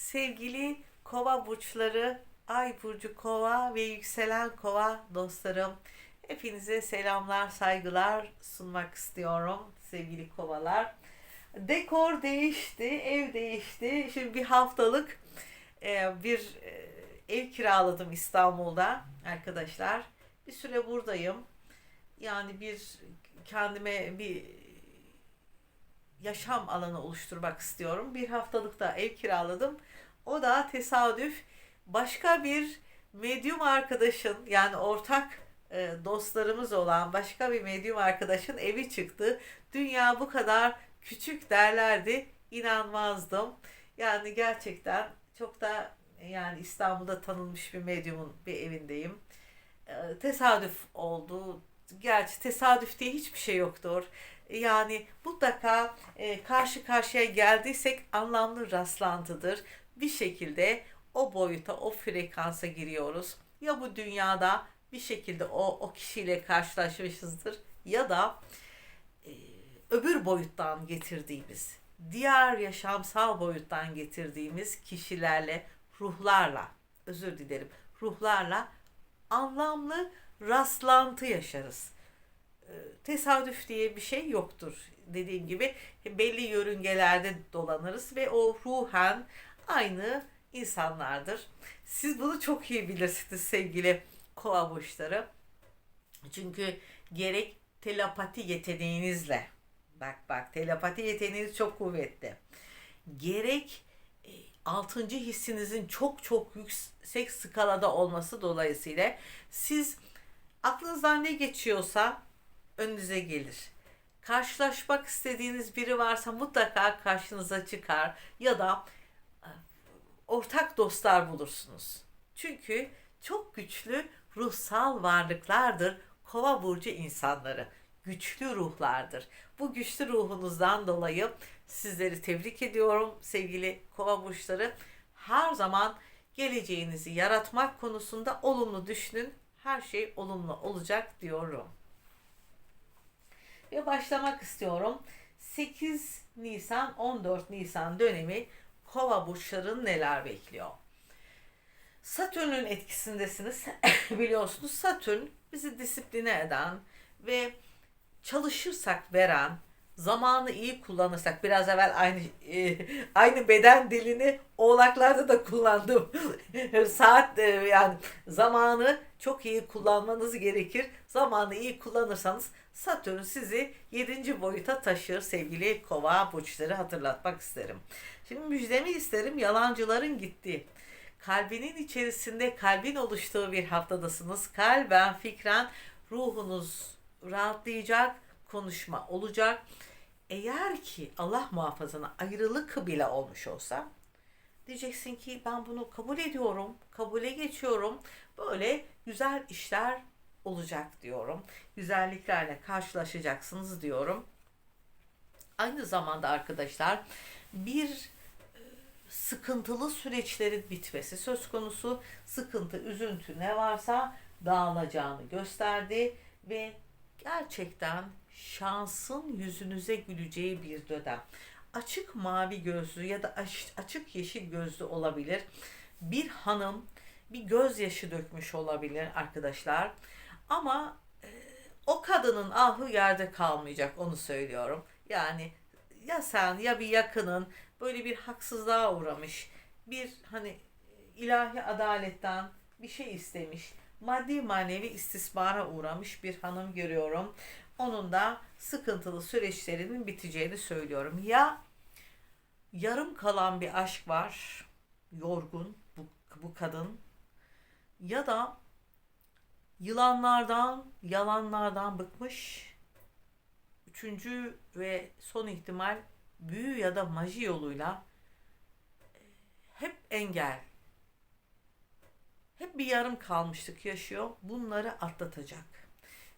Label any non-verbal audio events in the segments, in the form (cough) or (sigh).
Sevgili kova burçları, ay burcu kova ve yükselen kova dostlarım. Hepinize selamlar, saygılar sunmak istiyorum sevgili kovalar. Dekor değişti, ev değişti. Şimdi bir haftalık e, bir e, ev kiraladım İstanbul'da arkadaşlar. Bir süre buradayım. Yani bir kendime bir yaşam alanı oluşturmak istiyorum. Bir haftalık da ev kiraladım. O da tesadüf başka bir medyum arkadaşın yani ortak e, dostlarımız olan başka bir medyum arkadaşın evi çıktı. Dünya bu kadar küçük derlerdi. inanmazdım. Yani gerçekten çok da yani İstanbul'da tanınmış bir medyumun bir evindeyim. E, tesadüf oldu. Gerçi tesadüf diye hiçbir şey yoktur. Yani mutlaka e, karşı karşıya geldiysek anlamlı rastlantıdır. Bir şekilde o boyuta, o frekansa giriyoruz. Ya bu dünyada bir şekilde o, o kişiyle karşılaşmışızdır ya da e, öbür boyuttan getirdiğimiz, diğer yaşamsal boyuttan getirdiğimiz kişilerle, ruhlarla, özür dilerim, ruhlarla anlamlı rastlantı yaşarız. E, Tesadüf diye bir şey yoktur. Dediğim gibi belli yörüngelerde dolanırız ve o ruhen aynı insanlardır. Siz bunu çok iyi bilirsiniz sevgili kova burçları. Çünkü gerek telepati yeteneğinizle bak bak telepati yeteneğiniz çok kuvvetli. Gerek e, altıncı hissinizin çok çok yüksek skalada olması dolayısıyla siz aklınızdan ne geçiyorsa önünüze gelir. Karşılaşmak istediğiniz biri varsa mutlaka karşınıza çıkar ya da e, ortak dostlar bulursunuz. Çünkü çok güçlü ruhsal varlıklardır kova burcu insanları. Güçlü ruhlardır. Bu güçlü ruhunuzdan dolayı sizleri tebrik ediyorum sevgili kova burçları. Her zaman geleceğinizi yaratmak konusunda olumlu düşünün. Her şey olumlu olacak diyorum. Ve başlamak istiyorum. 8 Nisan 14 Nisan dönemi kova burçların neler bekliyor? Satürn'ün etkisindesiniz. (laughs) Biliyorsunuz Satürn bizi disipline eden ve çalışırsak veren, zamanı iyi kullanırsak biraz evvel aynı e, aynı beden dilini oğlaklarda da kullandım. (laughs) Saat e, yani zamanı çok iyi kullanmanız gerekir. Zamanı iyi kullanırsanız Satürn sizi 7. boyuta taşır sevgili kova burçları hatırlatmak isterim. Şimdi müjdemi isterim yalancıların gitti. Kalbinin içerisinde kalbin oluştuğu bir haftadasınız. Kalben, fikren ruhunuz rahatlayacak, konuşma olacak. Eğer ki Allah muhafazana ayrılık bile olmuş olsa diyeceksin ki ben bunu kabul ediyorum, kabule geçiyorum. Böyle güzel işler olacak diyorum. Güzelliklerle karşılaşacaksınız diyorum. Aynı zamanda arkadaşlar bir e, sıkıntılı süreçlerin bitmesi söz konusu. Sıkıntı, üzüntü ne varsa dağılacağını gösterdi ve gerçekten şansın yüzünüze güleceği bir dönem. Açık mavi gözlü ya da açık yeşil gözlü olabilir. Bir hanım bir gözyaşı dökmüş olabilir arkadaşlar. Ama e, o kadının ahı yerde kalmayacak onu söylüyorum. Yani ya sen ya bir yakının böyle bir haksızlığa uğramış. Bir hani ilahi adaletten bir şey istemiş. Maddi manevi istismara uğramış bir hanım görüyorum. Onun da sıkıntılı süreçlerinin biteceğini söylüyorum. Ya yarım kalan bir aşk var. Yorgun bu, bu kadın. Ya da yılanlardan, yalanlardan bıkmış. Üçüncü ve son ihtimal büyü ya da maji yoluyla e, hep engel, hep bir yarım kalmışlık yaşıyor. Bunları atlatacak.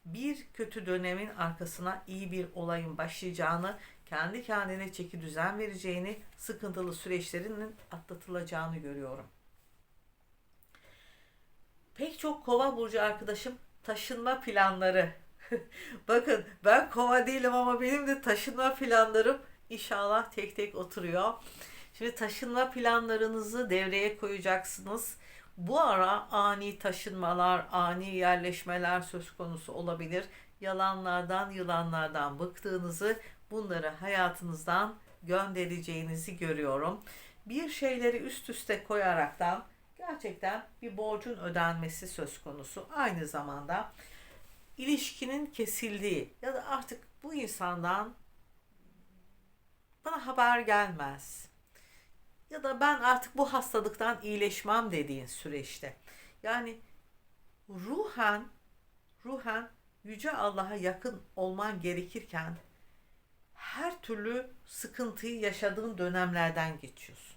Bir kötü dönemin arkasına iyi bir olayın başlayacağını, kendi kendine çeki düzen vereceğini, sıkıntılı süreçlerinin atlatılacağını görüyorum. Pek çok kova burcu arkadaşım taşınma planları. (laughs) Bakın ben kova değilim ama benim de taşınma planlarım inşallah tek tek oturuyor. Şimdi taşınma planlarınızı devreye koyacaksınız. Bu ara ani taşınmalar, ani yerleşmeler söz konusu olabilir. Yalanlardan, yılanlardan bıktığınızı, bunları hayatınızdan göndereceğinizi görüyorum. Bir şeyleri üst üste koyaraktan gerçekten bir borcun ödenmesi söz konusu. Aynı zamanda ilişkinin kesildiği ya da artık bu insandan bana haber gelmez. Ya da ben artık bu hastalıktan iyileşmem dediğin süreçte. Yani ruhen ruhen yüce Allah'a yakın olman gerekirken her türlü sıkıntıyı yaşadığın dönemlerden geçiyorsun.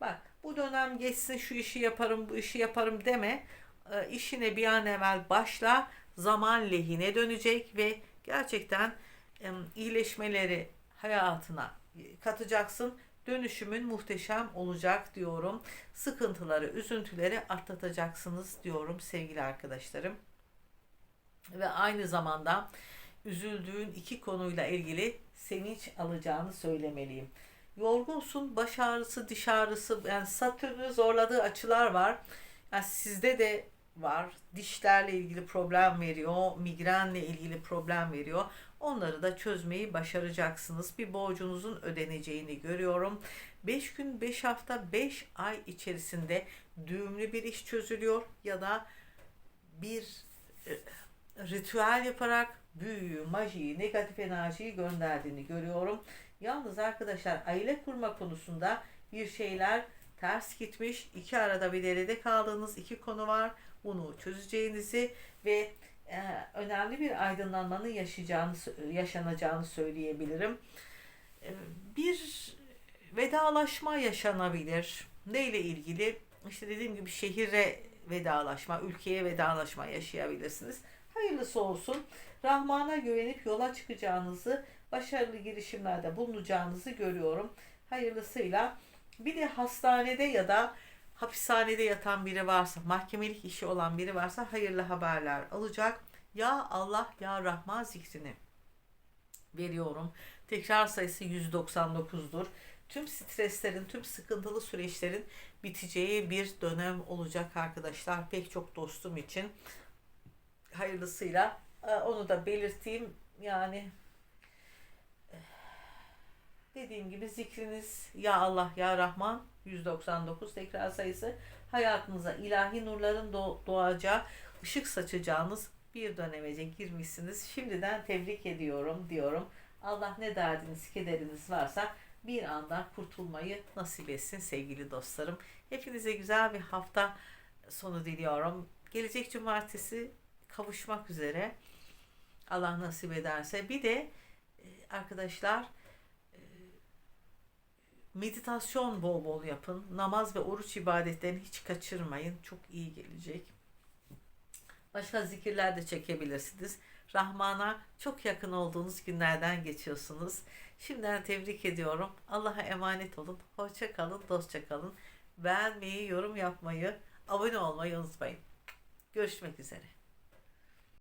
Bak bu dönem geçsin şu işi yaparım bu işi yaparım deme. E, işine bir an evvel başla. Zaman lehine dönecek ve gerçekten e, iyileşmeleri hayatına katacaksın. Dönüşümün muhteşem olacak diyorum. Sıkıntıları, üzüntüleri atlatacaksınız diyorum sevgili arkadaşlarım. Ve aynı zamanda üzüldüğün iki konuyla ilgili sevinç alacağını söylemeliyim. Yorgunsun, baş ağrısı, diş ağrısı, yani satürnü zorladığı açılar var. Yani sizde de var. Dişlerle ilgili problem veriyor, migrenle ilgili problem veriyor. Onları da çözmeyi başaracaksınız. Bir borcunuzun ödeneceğini görüyorum. 5 gün, 5 hafta, 5 ay içerisinde düğümlü bir iş çözülüyor ya da bir e, ritüel yaparak büyüyü, majiyi, negatif enerjiyi gönderdiğini görüyorum. Yalnız arkadaşlar aile kurma konusunda bir şeyler ters gitmiş. İki arada bir derede kaldığınız iki konu var. Bunu çözeceğinizi ve önemli bir aydınlanmanın yaşayacağını, yaşanacağını söyleyebilirim. E, bir vedalaşma yaşanabilir. Neyle ilgili? İşte dediğim gibi şehire vedalaşma, ülkeye vedalaşma yaşayabilirsiniz. Hayırlısı olsun. Rahman'a güvenip yola çıkacağınızı, başarılı girişimlerde bulunacağınızı görüyorum. Hayırlısıyla bir de hastanede ya da hapishanede yatan biri varsa, mahkemelik işi olan biri varsa hayırlı haberler alacak. Ya Allah ya Rahman zikrini veriyorum. Tekrar sayısı 199'dur. Tüm streslerin, tüm sıkıntılı süreçlerin biteceği bir dönem olacak arkadaşlar. Pek çok dostum için hayırlısıyla e, onu da belirteyim. Yani dediğim gibi zikriniz Ya Allah Ya Rahman 199 tekrar sayısı hayatınıza ilahi nurların doğacağı, ışık saçacağınız bir dönemece girmişsiniz. Şimdiden tebrik ediyorum diyorum. Allah ne derdiniz, kederiniz varsa bir anda kurtulmayı nasip etsin sevgili dostlarım. Hepinize güzel bir hafta sonu diliyorum. Gelecek cumartesi kavuşmak üzere. Allah nasip ederse. Bir de e, arkadaşlar meditasyon bol bol yapın. Namaz ve oruç ibadetlerini hiç kaçırmayın. Çok iyi gelecek. Başka zikirler de çekebilirsiniz. Rahman'a çok yakın olduğunuz günlerden geçiyorsunuz. Şimdiden tebrik ediyorum. Allah'a emanet olun. Hoşça kalın, dostça kalın. Beğenmeyi, yorum yapmayı, abone olmayı unutmayın. Görüşmek üzere.